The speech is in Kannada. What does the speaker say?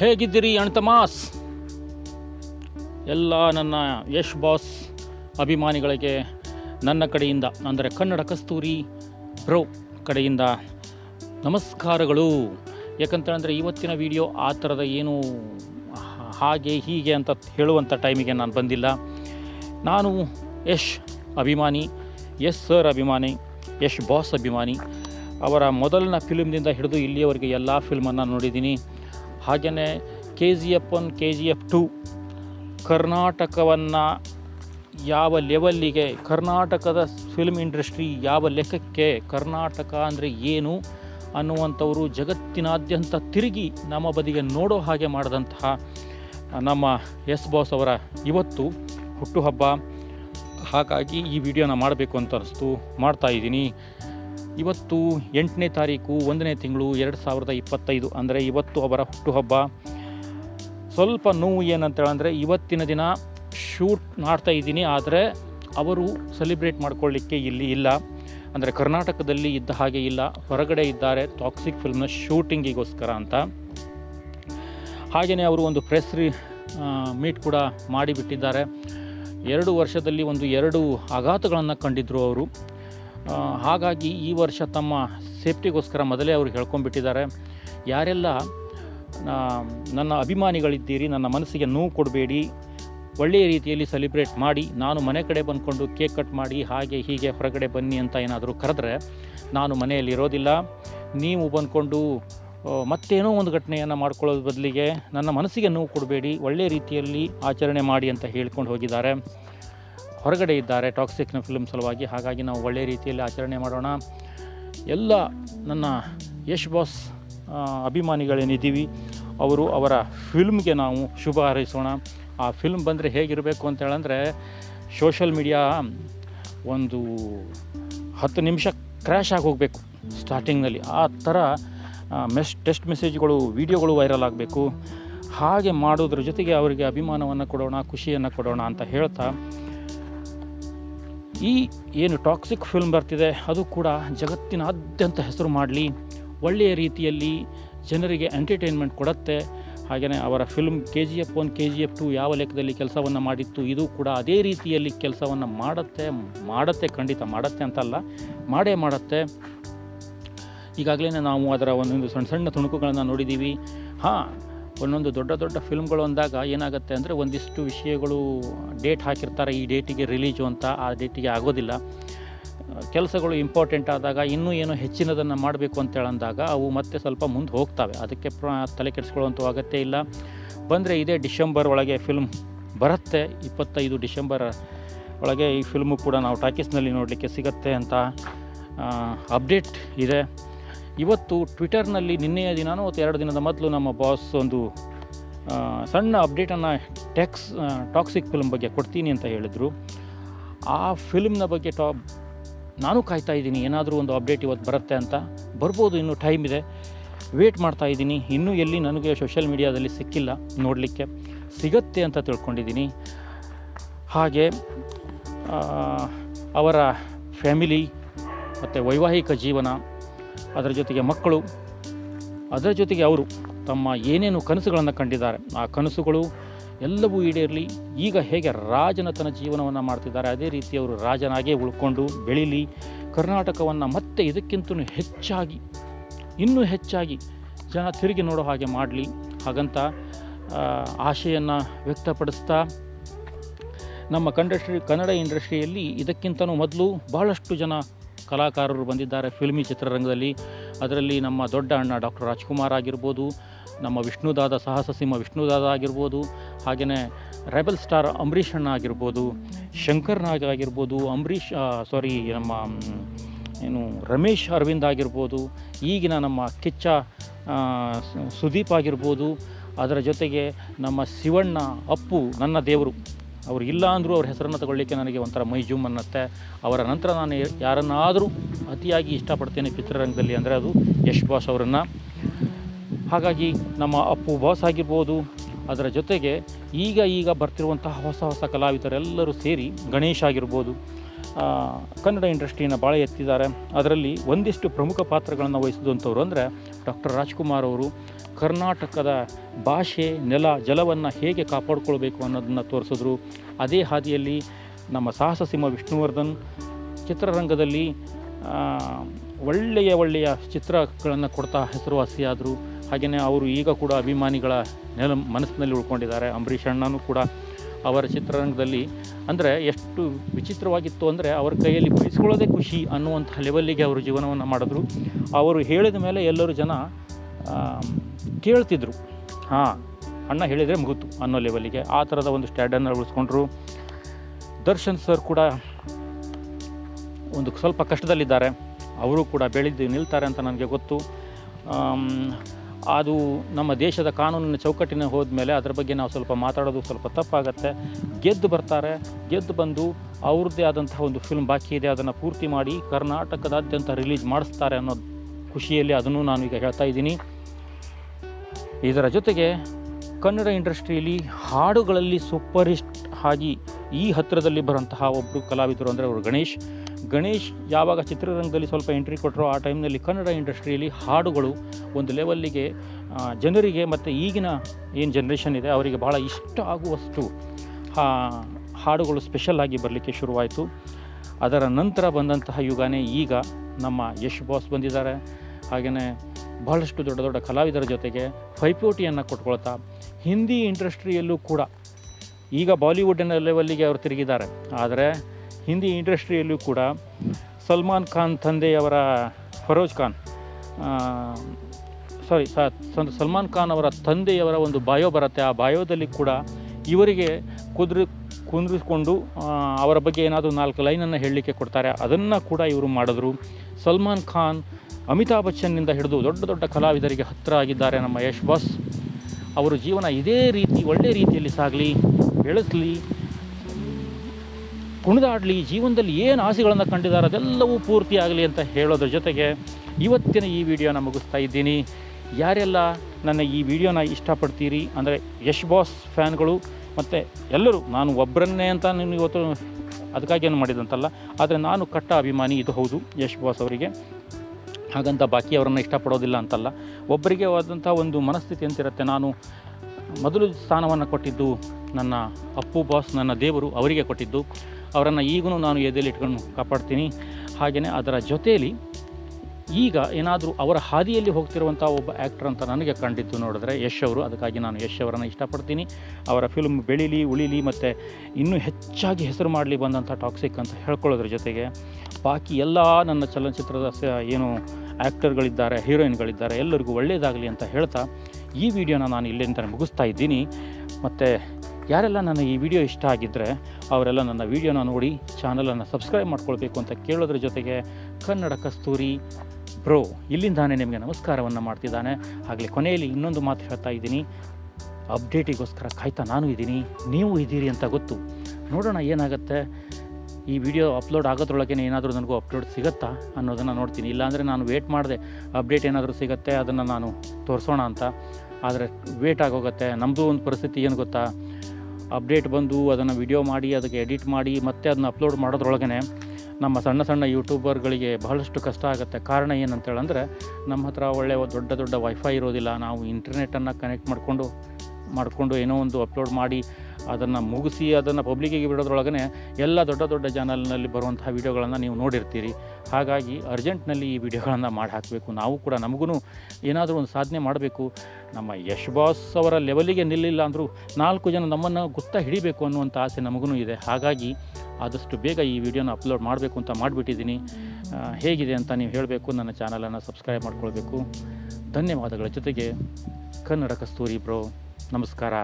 ಹೇಗಿದ್ದೀರಿ ಅಣ್ತಮಾಸ್ ಎಲ್ಲ ನನ್ನ ಯಶ್ ಬಾಸ್ ಅಭಿಮಾನಿಗಳಿಗೆ ನನ್ನ ಕಡೆಯಿಂದ, ಅಂದರೆ ಕನ್ನಡ ಕಸ್ತೂರಿ ಬ್ರೋ ಕಡೆಯಿಂದ ನಮಸ್ಕಾರಗಳು. ಯಾಕಂತಂದರೆ ಇವತ್ತಿನ ವಿಡಿಯೋ ಆ ಥರದ ಏನು ಹಾಗೆ ಹೀಗೆ ಅಂತ ಹೇಳುವಂಥ ಟೈಮಿಗೆ ನಾನು ಬಂದಿಲ್ಲ. ನಾನು ಯಶ್ ಅಭಿಮಾನಿ ಎಸ್ ಸರ್ ಅಭಿಮಾನಿ, ಯಶ್ ಬಾಸ್ ಅಭಿಮಾನಿ. ಅವರ ಮೊದಲಿನ ಫಿಲ್ಮ್ನಿಂದ ಹಿಡಿದು ಇಲ್ಲಿಯವರೆಗೆ ಎಲ್ಲ ಫಿಲ್ಮನ್ನು ನೋಡಿದ್ದೀನಿ. ಹಾಗೆಯೇ K G F one K G F two ಕರ್ನಾಟಕವನ್ನು ಯಾವ ಲೆವೆಲ್ಲಿಗೆ, ಕರ್ನಾಟಕದ ಫಿಲ್ಮ್ ಇಂಡಸ್ಟ್ರಿ ಯಾವ ಲೆಕ್ಕಕ್ಕೆ ಕರ್ನಾಟಕ ಅಂದರೆ ಏನು ಅನ್ನುವಂಥವರು ಜಗತ್ತಿನಾದ್ಯಂತ ತಿರುಗಿ ನಮ್ಮ ಬದಿಗೆ ನೋಡೋ ಹಾಗೆ ಮಾಡಿದಂತಹ ನಮ್ಮ ಎಸ್ ಬಾಸ್ ಅವರ ಇವತ್ತು ಹುಟ್ಟುಹಬ್ಬ. ಹಾಗಾಗಿ ಈ ವಿಡಿಯೋನ ಮಾಡಬೇಕು ಅಂತ ಅನ್ನಿಸ್ತು ಮಾಡ್ತಾ ಇದ್ದೀನಿ. ಇವತ್ತು ಎಂಟನೇ ತಾರೀಕು, ಒಂದನೇ ತಿಂಗಳು ಎರಡು ಸಾವಿರದ ಇಪ್ಪತ್ತೈದು. ಅಂದರೆ ಇವತ್ತು ಅವರ ಹುಟ್ಟುಹಬ್ಬ. ಸ್ವಲ್ಪ ನೋವು ಏನಂತೇಳಂದರೆ ಇವತ್ತಿನ ದಿನ ಶೂಟ್ ಮಾಡ್ತಾ ಇದ್ದೀನಿ, ಆದರೆ ಅವರು ಸೆಲಿಬ್ರೇಟ್ ಮಾಡ್ಕೊಳ್ಳಿಕ್ಕೆ ಇಲ್ಲಿ ಇಲ್ಲ. ಅಂದರೆ ಕರ್ನಾಟಕದಲ್ಲಿ ಇದ್ದ ಹಾಗೆ ಇಲ್ಲ, ಹೊರಗಡೆ ಇದ್ದಾರೆ, ಟಾಕ್ಸಿಕ್ ಫಿಲ್ಮ್ನ ಶೂಟಿಂಗಿಗೋಸ್ಕರ ಅಂತ. ಹಾಗೆಯೇ ಅವರು ಒಂದು ಪ್ರೆಸ್ ರೀ ಮೀಟ್ ಕೂಡ ಮಾಡಿಬಿಟ್ಟಿದ್ದಾರೆ. ಎರಡು ವರ್ಷದಲ್ಲಿ ಒಂದು ಎರಡು ಆಘಾತಗಳನ್ನು ಕಂಡಿದ್ದರು ಅವರು. ಹಾಗಾಗಿ ಈ ವರ್ಷ ತಮ್ಮ ಸೇಫ್ಟಿಗೋಸ್ಕರ ಮೊದಲೇ ಅವರು ಹೇಳ್ಕೊಂಡ್ಬಿಟ್ಟಿದ್ದಾರೆ. ಯಾರೆಲ್ಲ ನನ್ನ ಅಭಿಮಾನಿಗಳಿದ್ದೀರಿ, ನನ್ನ ಮನಸ್ಸಿಗೆ ನೋವು ಕೊಡಬೇಡಿ, ಒಳ್ಳೆಯ ರೀತಿಯಲ್ಲಿ ಸೆಲೆಬ್ರೇಟ್ ಮಾಡಿ, ನಾನು ಮನೆ ಕಡೆ ಬಂದ್ಕೊಂಡು ಕೇಕ್ ಕಟ್ ಮಾಡಿ, ಹಾಗೆ ಹೀಗೆ ಹೊರಗಡೆ ಬನ್ನಿ ಅಂತ ಏನಾದರೂ ಕರೆದ್ರೆ ನಾನು ಮನೆಯಲ್ಲಿ ಇರೋದಿಲ್ಲ. ನೀವು ಬಂದ್ಕೊಂಡು ಮತ್ತೇನೋ ಒಂದು ಘಟನೆಯನ್ನು ಮಾಡ್ಕೊಳ್ಳೋದ್ರ ಬದಲಿಗೆ ನನ್ನ ಮನಸ್ಸಿಗೆ ನೋವು ಕೊಡಬೇಡಿ, ಒಳ್ಳೆಯ ರೀತಿಯಲ್ಲಿ ಆಚರಣೆ ಮಾಡಿ ಅಂತ ಹೇಳ್ಕೊಂಡು ಹೋಗಿದ್ದಾರೆ. ಹೊರಗಡೆ ಇದ್ದಾರೆ ಟಾಕ್ಸಿಕ್ನ ಫಿಲ್ಮ್ ಸಲುವಾಗಿ. ಹಾಗಾಗಿ ನಾವು ಒಳ್ಳೆಯ ರೀತಿಯಲ್ಲಿ ಆಚರಣೆ ಮಾಡೋಣ. ಎಲ್ಲ ನನ್ನ ಯಶ್ ಬಾಸ್ ಅಭಿಮಾನಿಗಳೇನಿದ್ದೀವಿ, ಅವರು ಅವರ ಫಿಲ್ಮ್ಗೆ ನಾವು ಶುಭ ಹಾರೈಸೋಣ. ಆ ಫಿಲ್ಮ್ ಬಂದರೆ ಹೇಗಿರಬೇಕು ಅಂತ ಹೇಳಂದರೆ ಸೋಷಲ್ ಮೀಡಿಯಾ ಒಂದು ಹತ್ತು ನಿಮಿಷ ಕ್ರ್ಯಾಶ್ ಆಗಿ ಹೋಗಬೇಕು ಸ್ಟಾರ್ಟಿಂಗ್ನಲ್ಲಿ ಆ ಥರ ಮೆಸ್ ಟೆಸ್ಟ್ ಮೆಸೇಜ್ಗಳು ವೀಡಿಯೋಗಳು ವೈರಲ್ ಆಗಬೇಕು. ಹಾಗೆ ಮಾಡೋದ್ರ ಜೊತೆಗೆ ಅವರಿಗೆ ಅಭಿಮಾನವನ್ನು ಕೊಡೋಣ, ಖುಷಿಯನ್ನು ಕೊಡೋಣ ಅಂತ ಹೇಳ್ತಾ ಈ ಏನು ಟಾಕ್ಸಿಕ್ ಫಿಲ್ಮ್ ಬರ್ತಿದೆ, ಅದು ಕೂಡ ಜಗತ್ತಿನಾದ್ಯಂತ ಹೆಸರು ಮಾಡಲಿ. ಒಳ್ಳೆಯ ರೀತಿಯಲ್ಲಿ ಜನರಿಗೆ ಎಂಟರ್ಟೈನ್ಮೆಂಟ್ ಕೊಡುತ್ತೆ. ಹಾಗೆಯೇ ಅವರ film K G F one, K G F two ಯಾವ ಲೆಕ್ಕದಲ್ಲಿ ಕೆಲಸವನ್ನು ಮಾಡಿತ್ತು, ಇದು ಕೂಡ ಅದೇ ರೀತಿಯಲ್ಲಿ ಕೆಲಸವನ್ನು ಮಾಡುತ್ತೆ ಮಾಡುತ್ತೆ, ಖಂಡಿತ ಮಾಡುತ್ತೆ ಅಂತಲ್ಲ, ಮಾಡೇ ಮಾಡುತ್ತೆ. ಈಗಾಗಲೇ ನಾವು ಅದರ ಒಂದೊಂದು ಸಣ್ಣ ಸಣ್ಣ ತುಣುಕುಗಳನ್ನು ನೋಡಿದ್ದೀವಿ ಹಾಂ ಒಂದೊಂದು ದೊಡ್ಡ ದೊಡ್ಡ ಫಿಲ್ಮ್ಗಳು ಅಂದಾಗ ಏನಾಗುತ್ತೆ ಅಂದರೆ ಒಂದಿಷ್ಟು ವಿಷಯಗಳು ಡೇಟ್ ಹಾಕಿರ್ತಾರೆ, ಈ ಡೇಟಿಗೆ ರಿಲೀಜು ಅಂತ, ಆ ಡೇಟಿಗೆ ಆಗೋದಿಲ್ಲ. ಕೆಲಸಗಳು ಇಂಪಾರ್ಟೆಂಟ್ ಆದಾಗ, ಇನ್ನೂ ಏನೋ ಹೆಚ್ಚಿನದನ್ನು ಮಾಡಬೇಕು ಅಂತ ಹೇಳಂದಾಗ ಅವು ಮತ್ತೆ ಸ್ವಲ್ಪ ಮುಂದೆ ಹೋಗ್ತವೆ. ಅದಕ್ಕೆ ತಲೆ ಕೆಡಿಸ್ಕೊಳ್ಳುವಂಥ ಅಗತ್ಯ ಇಲ್ಲ. ಬಂದರೆ ಇದೇ ಡಿಸೆಂಬರ್ ಒಳಗೆ ಫಿಲ್ಮ್ ಬರುತ್ತೆ. ಇಪ್ಪತ್ತೈದು ಡಿಸೆಂಬರ್ ಒಳಗೆ ಈ ಫಿಲ್ಮು ಕೂಡ ನಾವು ಟಾಕೀಸ್ನಲ್ಲಿ ನೋಡಲಿಕ್ಕೆ ಸಿಗತ್ತೆ ಅಂತ ಅಪ್ಡೇಟ್ ಇದೆ. ಇವತ್ತು ಟ್ವಿಟರ್ನಲ್ಲಿ ನಿನ್ನೆಯ ದಿನನೋ ಅಥವಾ ಎರಡು ದಿನದ ಮೊದಲು ನಮ್ಮ ಬಾಸ್ ಒಂದು ಸಣ್ಣ ಅಪ್ಡೇಟನ್ನು ಟೆಕ್ಸ್ ಟಾಕ್ಸಿಕ್ ಫಿಲ್ಮ್ ಬಗ್ಗೆ ಕೊಡ್ತೀನಿ ಅಂತ ಹೇಳಿದರು. ಆ ಫಿಲ್ಮ್ನ ಬಗ್ಗೆ ಟಾ ನಾನು ಕಾಯ್ತಾ ಇದ್ದೀನಿ. ಏನಾದರೂ ಒಂದು ಅಪ್ಡೇಟ್ ಇವತ್ತು ಬರುತ್ತೆ ಅಂತ. ಬರ್ಬೋದು, ಇನ್ನೂ ಟೈಮ್ ಇದೆ. ವೇಟ್ ಮಾಡ್ತಾ ಇದ್ದೀನಿ. ಇನ್ನೂ ಎಲ್ಲಿ ನನಗೆ ಸೋಷಿಯಲ್ ಮೀಡಿಯಾದಲ್ಲಿ ಸಿಕ್ಕಿಲ್ಲ ನೋಡಲಿಕ್ಕೆ. ಸಿಗತ್ತೆ ಅಂತ ತಿಳ್ಕೊಂಡಿದ್ದೀನಿ. ಹಾಗೆ ಅವರ ಫ್ಯಾಮಿಲಿ ಮತ್ತು ವೈವಾಹಿಕ ಜೀವನ ಅದರ ಜೊತೆಗೆ ಮಕ್ಕಳು, ಅದರ ಜೊತೆಗೆ ಅವರು ತಮ್ಮ ಏನೇನು ಕನಸುಗಳನ್ನು ಕಂಡಿದ್ದಾರೆ. ಆ ಕನಸುಗಳು ಎಲ್ಲವೂ ಈಡೇರಲಿ, ಈಗ ಹೇಗೆ ರಾಜನ ತನ್ನ ಜೀವನವನ್ನು ಮಾಡ್ತಿದ್ದಾರೆ, ಅದೇ ರೀತಿ ಅವರು ರಾಜನಾಗೇ ಉಳ್ಕೊಂಡು ಬೆಳೀಲಿ, ಕರ್ನಾಟಕವನ್ನು ಮತ್ತೆ ಇದಕ್ಕಿಂತ ಹೆಚ್ಚಾಗಿ, ಇನ್ನೂ ಹೆಚ್ಚಾಗಿ ಜನ ತಿರುಗಿ ನೋಡೋ ಹಾಗೆ ಮಾಡಲಿ. ಹಾಗಂತ ಆಶೆಯನ್ನು ವ್ಯಕ್ತಪಡಿಸ್ತಾ, ನಮ್ಮ ಕಂಡಸ್ಟ್ರಿ ಕನ್ನಡ ಇಂಡಸ್ಟ್ರಿಯಲ್ಲಿ ಇದಕ್ಕಿಂತನೂ ಮೊದಲು ಬಹಳಷ್ಟು ಜನ ಕಲಾಕಾರರು ಬಂದಿದ್ದಾರೆ ಫಿಲ್ಮಿ ಚಿತ್ರರಂಗದಲ್ಲಿ. ಅದರಲ್ಲಿ ನಮ್ಮ ದೊಡ್ಡ ಅಣ್ಣ ಡಾಕ್ಟರ್ ರಾಜ್ಕುಮಾರ್ ಆಗಿರ್ಬೋದು, ನಮ್ಮ ವಿಷ್ಣುದಾದ ಸಾಹಸ ಸಿಂಹ ವಿಷ್ಣುದಾದ ಆಗಿರ್ಬೋದು ಹಾಗೆಯೇ ರೆಬಲ್ ಸ್ಟಾರ್ ಅಂಬರೀಷ್ ಅಣ್ಣ ಆಗಿರ್ಬೋದು, ಶಂಕರ್ ನಾಗ್ ಆಗಿರ್ಬೋದು, ಅಂಬರೀಷ್ ಸಾರಿ ನಮ್ಮ, ಏನು, ರಮೇಶ್ ಅರವಿಂದ್ ಆಗಿರ್ಬೋದು, ಈಗಿನ ನಮ್ಮ ಕಿಚ್ಚ ಸುದೀಪ್ ಆಗಿರ್ಬೋದು, ಅದರ ಜೊತೆಗೆ ನಮ್ಮ ಶಿವಣ್ಣ, ಅಪ್ಪು, ನನ್ನ ದೇವರು. ಅವರು ಇಲ್ಲ ಅಂದರೂ ಅವ್ರ ಹೆಸರನ್ನು ತಗೊಳ್ಳಿಕ್ಕೆ ನನಗೆ ಒಂಥರ ಮೈ ಜುಮ್ ಅನ್ನತ್ತೆ. ಅವರ ನಂತರ ನಾನು ಯಾರನ್ನಾದರೂ ಅತಿಯಾಗಿ ಇಷ್ಟಪಡ್ತೇನೆ ಚಿತ್ರರಂಗದಲ್ಲಿ ಅಂದರೆ ಅದು ಯಶ್ ಬಾಸ್ ಅವರನ್ನು. ಹಾಗಾಗಿ ನಮ್ಮ ಅಪ್ಪು ಬಾಸ್ ಆಗಿರ್ಬೋದು, ಅದರ ಜೊತೆಗೆ ಈಗ ಈಗ ಬರ್ತಿರುವಂತಹ ಹೊಸ ಹೊಸ ಕಲಾವಿದರೆಲ್ಲರೂ ಸೇರಿ ಗಣೇಶ್ ಆಗಿರ್ಬೋದು ಕನ್ನಡ ಇಂಡಸ್ಟ್ರಿಯನ್ನು ಭಾಳ ಎತ್ತಿದ್ದಾರೆ. ಅದರಲ್ಲಿ ಒಂದಿಷ್ಟು ಪ್ರಮುಖ ಪಾತ್ರಗಳನ್ನು ವಹಿಸಿದಂಥವ್ರು ಅಂದರೆ ಡಾಕ್ಟರ್ ರಾಜ್ಕುಮಾರ್ ಅವರು ಕರ್ನಾಟಕದ ಭಾಷೆ, ನೆಲ, ಜಲವನ್ನು ಹೇಗೆ ಕಾಪಾಡಿಕೊಳ್ಬೇಕು ಅನ್ನೋದನ್ನು ತೋರಿಸಿದ್ರು. ಅದೇ ಹಾದಿಯಲ್ಲಿ ನಮ್ಮ ಸಾಹಸಸಿಂಹ ವಿಷ್ಣುವರ್ಧನ್ ಚಿತ್ರರಂಗದಲ್ಲಿ ಒಳ್ಳೆಯ ಒಳ್ಳೆಯ ಚಿತ್ರಗಳನ್ನು ಕೊಡ್ತಾ ಹೆಸರುವಾಸಿಯಾದರು. ಹಾಗೆಯೇ ಅವರು ಈಗ ಕೂಡ ಅಭಿಮಾನಿಗಳ ನೆಲ, ಮನಸ್ಸಿನಲ್ಲಿ ಉಳ್ಕೊಂಡಿದ್ದಾರೆ. ಅಂಬರೀಷ್ ಅಣ್ಣನೂ ಕೂಡ ಅವರ ಚಿತ್ರರಂಗದಲ್ಲಿ. ಅಂದರೆ ಎಷ್ಟು ವಿಚಿತ್ರವಾಗಿತ್ತು ಅಂದರೆ ಅವರ ಕೈಯಲ್ಲಿ ಬಯಸ್ಕೊಳ್ಳೋದೇ ಖುಷಿ ಅನ್ನುವಂಥ ಲೆವೆಲ್ಲಿಗೆ ಅವರು ಜೀವನವನ್ನು ಮಾಡಿದ್ರು. ಅವರು ಹೇಳಿದ ಮೇಲೆ ಎಲ್ಲರೂ ಜನ ಕೇಳ್ತಿದ್ರು. ಹಾಂ, ಅಣ್ಣ ಹೇಳಿದರೆ ಮುಗಿತು ಅನ್ನೋ ಲೆವೆಲಿಗೆ ಆ ಥರದ ಒಂದು ಸ್ಟ್ಯಾಂಡನ್ನು ಉಳಿಸ್ಕೊಂಡ್ರು ದರ್ಶನ್ ಸರ್ ಕೂಡ ಒಂದು ಸ್ವಲ್ಪ ಕಷ್ಟದಲ್ಲಿದ್ದಾರೆ. ಅವರು ಕೂಡ ಬೆಳೆದು ನಿಲ್ತಾರೆ ಅಂತ ನನಗೆ ಗೊತ್ತು. ಅದು ನಮ್ಮ ದೇಶದ ಕಾನೂನಿನ ಚೌಕಟ್ಟಿನ ಹೋದ್ಮೇಲೆ ಅದರ ಬಗ್ಗೆ ನಾವು ಸ್ವಲ್ಪ ಮಾತಾಡೋದು ಸ್ವಲ್ಪ ತಪ್ಪಾಗತ್ತೆ. ಗೆದ್ದು ಬರ್ತಾರೆ. ಗೆದ್ದು ಬಂದು ಅವ್ರದ್ದೇ ಆದಂತಹ ಒಂದು ಫಿಲ್ಮ್ ಬಾಕಿ ಇದೆ. ಅದನ್ನು ಪೂರ್ತಿ ಮಾಡಿ ಕರ್ನಾಟಕದಾದ್ಯಂತ ರಿಲೀಸ್ ಮಾಡಿಸ್ತಾರೆ ಅನ್ನೋ ಖುಷಿಯಲ್ಲಿ ಅದನ್ನು ನಾನು ಈಗ ಹೇಳ್ತಾ ಇದ್ದೀನಿ. ಇದರ ಜೊತೆಗೆ ಕನ್ನಡ ಇಂಡಸ್ಟ್ರಿಯಲ್ಲಿ ಹಾಡುಗಳಲ್ಲಿ ಸೂಪರಿಸ್ಟ್ ಆಗಿ ಈ ಹತ್ತಿರದಲ್ಲಿ ಬರೋಂತಹ ಒಬ್ಬರು ಕಲಾವಿದರು ಅಂದರೆ ಅವರು ಗಣೇಶ್. ಗಣೇಶ್ ಯಾವಾಗ ಚಿತ್ರರಂಗದಲ್ಲಿ ಸ್ವಲ್ಪ ಎಂಟ್ರಿ ಕೊಟ್ಟರೋ ಆ ಟೈಮ್ನಲ್ಲಿ ಕನ್ನಡ ಇಂಡಸ್ಟ್ರಿಯಲ್ಲಿ ಹಾಡುಗಳು ಒಂದು ಲೆವೆಲ್ಲಿಗೆ ಜನರಿಗೆ ಮತ್ತು ಈಗಿನ ಏನು ಜನ್ರೇಷನ್ ಇದೆ ಅವರಿಗೆ ಭಾಳ ಇಷ್ಟ ಆಗುವಷ್ಟು ಹಾಡುಗಳು ಸ್ಪೆಷಲ್ ಆಗಿ ಬರಲಿಕ್ಕೆ ಶುರುವಾಯಿತು. ಅದರ ನಂತರ ಬಂದಂತಹ ಯುಗನೇ ಈಗ ನಮ್ಮ ಯಶ್ ಬಾಸ್ ಬಂದಿದ್ದಾರೆ. ಹಾಗೆಯೇ ಬಹಳಷ್ಟು ದೊಡ್ಡ ದೊಡ್ಡ ಕಲಾವಿದರ ಜೊತೆಗೆ ಪೈಪೋಟಿಯನ್ನು ಕೊಟ್ಕೊಳ್ತಾ ಹಿಂದಿ ಇಂಡಸ್ಟ್ರಿಯಲ್ಲೂ ಕೂಡ ಈಗ ಬಾಲಿವುಡ್ನ ಲೆವೆಲ್ಲಿಗೆ ಅವರು ತಿರುಗಿದ್ದಾರೆ. ಆದರೆ ಹಿಂದಿ ಇಂಡಸ್ಟ್ರಿಯಲ್ಲೂ ಕೂಡ ಸಲ್ಮಾನ್ ಖಾನ್ ತಂದೆಯವರ ಫರೋಜ್ ಖಾನ್ ಸಾರಿ ಸಲ್ಮಾನ್ ಖಾನ್ ಅವರ ತಂದೆಯವರ ಒಂದು ಬಾಯೋ ಬರುತ್ತೆ. ಆ ಬಾಯೋದಲ್ಲಿ ಕೂಡ ಇವರಿಗೆ ಕುದುರೆ, ಕುಂದ್ರಿಸ್ಕೊಂಡು ಅವರ ಬಗ್ಗೆ ಏನಾದರೂ ನಾಲ್ಕು ಲೈನನ್ನು ಹೇಳಲಿಕ್ಕೆ ಕೊಡ್ತಾರೆ. ಅದನ್ನು ಕೂಡ ಇವರು ಮಾಡಿದ್ರು. ಸಲ್ಮಾನ್ ಖಾನ್ ಅಮಿತಾಬ್ ಬಚ್ಚನ್ನಿಂದ ಹಿಡಿದು ದೊಡ್ಡ ದೊಡ್ಡ ಕಲಾವಿದರಿಗೆ ಹತ್ತಿರ ಆಗಿದ್ದಾರೆ ನಮ್ಮ ಯಶ್ ಬಾಸ್. ಅವರು ಜೀವನ ಇದೇ ರೀತಿ ಒಳ್ಳೆಯ ರೀತಿಯಲ್ಲಿ ಸಾಗಲಿ, ಬೆಳೆಸಲಿ, ಕುಣಿದಾಡಲಿ, ಜೀವನದಲ್ಲಿ ಏನು ಆಸೆಗಳನ್ನು ಕಂಡಿದ್ದಾರೆ ಅದೆಲ್ಲವೂ ಪೂರ್ತಿ ಆಗಲಿ ಅಂತ ಹೇಳೋದ್ರ ಜೊತೆಗೆ ಇವತ್ತಿನ ಈ ವಿಡಿಯೋನ ಮುಗಿಸ್ತಾ ಇದ್ದೀನಿ. ಯಾರೆಲ್ಲ ನನ್ನ ಈ ವಿಡಿಯೋನ ಇಷ್ಟಪಡ್ತೀರಿ ಅಂದರೆ ಯಶ್ ಬಾಸ್ ಫ್ಯಾನ್ಗಳು ಮತ್ತು ಎಲ್ಲರೂ, ನಾನು ಒಬ್ಬರನ್ನೇ ಅಂತ ನಾನು ಇವತ್ತು ಅದಕ್ಕಾಗಿ ಏನು ಮಾಡಿದಂತಲ್ಲ, ಆದರೆ ನಾನು ಕಟ್ಟ ಅಭಿಮಾನಿ ಇದು ಹೌದು ಯಶ್ ಬಾಸ್ ಅವರಿಗೆ. ಹಾಗಂತ ಬಾಕಿ ಅವರನ್ನು ಇಷ್ಟಪಡೋದಿಲ್ಲ ಅಂತಲ್ಲ. ಒಬ್ಬರಿಗೆ ಆದಂಥ ಒಂದು ಮನಸ್ಥಿತಿ ಅಂತಿರುತ್ತೆ ನಾನು ಮೊದಲು ಸ್ಥಾನವನ್ನು ಕೊಟ್ಟಿದ್ದು ನನ್ನ ಅಪ್ಪು, ಬಾಸ್, ನನ್ನ ದೇವರು ಅವರಿಗೆ ಕೊಟ್ಟಿದ್ದು. ಅವರನ್ನು ಈಗೂ ನಾನು ಎದೆಯಲ್ಲಿ ಇಟ್ಕೊಂಡು ಕಾಪಾಡ್ತೀನಿ. ಹಾಗೆಯೇ ಅದರ ಜೊತೆಯಲ್ಲಿ ಈಗ ಏನಾದರೂ ಅವರ ಹಾದಿಯಲ್ಲಿ ಹೋಗ್ತಿರುವಂಥ ಒಬ್ಬ ಆ್ಯಕ್ಟರ್ ಅಂತ ನನಗೆ ಕಂಡಿತ್ತು ನೋಡಿದ್ರೆ ಯಶ್ ಅವರು. ಅದಕ್ಕಾಗಿ ನಾನು ಯಶ್ ಅವರನ್ನು ಇಷ್ಟಪಡ್ತೀನಿ. ಅವರ ಫಿಲ್ಮ್ ಬೆಳೀಲಿ, ಉಳಿಲಿ ಮತ್ತು ಇನ್ನೂ ಹೆಚ್ಚಾಗಿ ಹೆಸರು ಮಾಡಲಿ ಬಂದಂಥ ಟಾಕ್ಸಿಕ್ ಅಂತ ಹೇಳ್ಕೊಳ್ಳೋದ್ರ ಜೊತೆಗೆ ಬಾಕಿ ಎಲ್ಲ ನನ್ನ ಚಲನಚಿತ್ರದ ಸ ಏನು ಆ್ಯಕ್ಟರ್ಗಳಿದ್ದಾರೆ ಹೀರೋಯಿನ್ಗಳಿದ್ದಾರೆ ಎಲ್ಲರಿಗೂ ಒಳ್ಳೆಯದಾಗಲಿ ಅಂತ ಹೇಳ್ತಾ ಈ ವಿಡಿಯೋನ ನಾನು ಇಲ್ಲಿಂದ ಮುಗಿಸ್ತಾ ಇದ್ದೀನಿ. ಮತ್ತು ಯಾರೆಲ್ಲ ನನ್ನ ಈ ವಿಡಿಯೋ ಇಷ್ಟ ಆಗಿದ್ದರೆ ಅವರೆಲ್ಲ ನನ್ನ ವಿಡಿಯೋನ ನೋಡಿ ಚಾನಲನ್ನು ಸಬ್ಸ್ಕ್ರೈಬ್ ಮಾಡ್ಕೊಳ್ಬೇಕು ಅಂತ ಕೇಳೋದ್ರ ಜೊತೆಗೆ ಕನ್ನಡ ಕಸ್ತೂರಿ ಬ್ರೋ, ಇಲ್ಲಿಂದಾನೆ ನಿಮಗೆ ನಮಸ್ಕಾರವನ್ನು ಮಾಡ್ತಿದ್ದಾನೆ. ಆಗಲೇ ಕೊನೆಯಲ್ಲಿ ಇನ್ನೊಂದು ಮಾತು ಹೇಳ್ತಾ ಇದ್ದೀನಿ. ಅಪ್ಡೇಟಿಗೋಸ್ಕರ ಕಾಯ್ತಾ ನಾನು ಇದ್ದೀನಿ. ನೀವು ಇದ್ದೀರಿ ಅಂತ ಗೊತ್ತು. ನೋಡೋಣ ಏನಾಗುತ್ತೆ. ಈ ವಿಡಿಯೋ ಅಪ್ಲೋಡ್ ಆಗೋದ್ರೊಳಗೆ ಏನಾದರೂ ನನಗೂ ಅಪ್ಲೋಡ್ ಸಿಗುತ್ತಾ ಅನ್ನೋದನ್ನು ನೋಡ್ತೀನಿ. ಇಲ್ಲಾಂದರೆ ನಾನು ವೇಟ್ ಮಾಡಿದೆ. ಅಪ್ಡೇಟ್ ಏನಾದರೂ ಸಿಗುತ್ತೆ, ಅದನ್ನು ನಾನು ತೋರಿಸೋಣ ಅಂತ. ಆದರೆ ವೇಟ್ ಆಗೋಗುತ್ತೆ. ನಮ್ಮದು ಒಂದು ಪರಿಸ್ಥಿತಿ ಏನು ಗೊತ್ತಾ? ಅಪ್ಡೇಟ್ ಬಂದು ಅದನ್ನು ವಿಡಿಯೋ ಮಾಡಿ, ಅದಕ್ಕೆ ಎಡಿಟ್ ಮಾಡಿ ಮತ್ತೆ ಅದನ್ನ ಅಪ್ಲೋಡ್ ಮಾಡೋದ್ರೊಳಗನೆ ನಮ್ಮ ಸಣ್ಣ ಸಣ್ಣ ಯೂಟ್ಯೂಬರ್ಗಳಿಗೆ ಬಹಳಷ್ಟು ಕಷ್ಟ ಆಗುತ್ತೆ. ಕಾರಣ ಏನಂತೇಳಂದರೆ, ನಮ್ಮ ಹತ್ರ ಒಳ್ಳೆಯ ದೊಡ್ಡ ದೊಡ್ಡ ವೈಫೈ ಇರೋದಿಲ್ಲ. ನಾವು ಇಂಟರ್ನೆಟನ್ನು ಕನೆಕ್ಟ್ ಮಾಡಿಕೊಂಡು ಮಾಡಿಕೊಂಡು ಏನೋ ಒಂದು ಅಪ್ಲೋಡ್ ಮಾಡಿ ಅದನ್ನು ಮುಗಿಸಿ ಅದನ್ನು ಪಬ್ಲಿಕ್ಕಿಗೆ ಬಿಡೋದ್ರೊಳಗನೆ ಎಲ್ಲ ದೊಡ್ಡ ದೊಡ್ಡ ಚಾನಲ್ನಲ್ಲಿ ಬರುವಂತಹ ವೀಡಿಯೋಗಳನ್ನು ನೀವು ನೋಡಿರ್ತೀರಿ. ಹಾಗಾಗಿ ಅರ್ಜೆಂಟ್ನಲ್ಲಿ ಈ ವಿಡಿಯೋಗಳನ್ನು ಮಾಡಿ ಹಾಕಬೇಕು. ನಾವು ಕೂಡ ನಮಗೂ ಏನಾದರೂ ಒಂದು ಸಾಧನೆ ಮಾಡಬೇಕು. ನಮ್ಮ ಯಶ್ ಬಾಸ್ ಅವರ ಲೆವೆಲಿಗೆ ನಿಲ್ಲಿಲ್ಲ ಅಂದರೂ ನಾಲ್ಕು ಜನ ನಮ್ಮನ್ನು ಗುತ್ತ ಹಿಡಿಬೇಕು ಅನ್ನುವಂಥ ಆಸೆ ನಮಗೂ ಇದೆ. ಹಾಗಾಗಿ ಆದಷ್ಟು ಬೇಗ ಈ ವಿಡಿಯೋನ ಅಪ್ಲೋಡ್ ಮಾಡಬೇಕು ಅಂತ ಮಾಡಿಬಿಟ್ಟಿದ್ದೀನಿ. ಹೇಗಿದೆ ಅಂತ ನೀವು ಹೇಳಬೇಕು. ನನ್ನ ಚಾನಲನ್ನು ಸಬ್ಸ್ಕ್ರೈಬ್ ಮಾಡ್ಕೊಳ್ಬೇಕು. ಧನ್ಯವಾದಗಳ ಜೊತೆಗೆ ಕನ್ನಡ ಕಸ್ತೂರಿ ಬ್ರೋ ನಮಸ್ಕಾರ.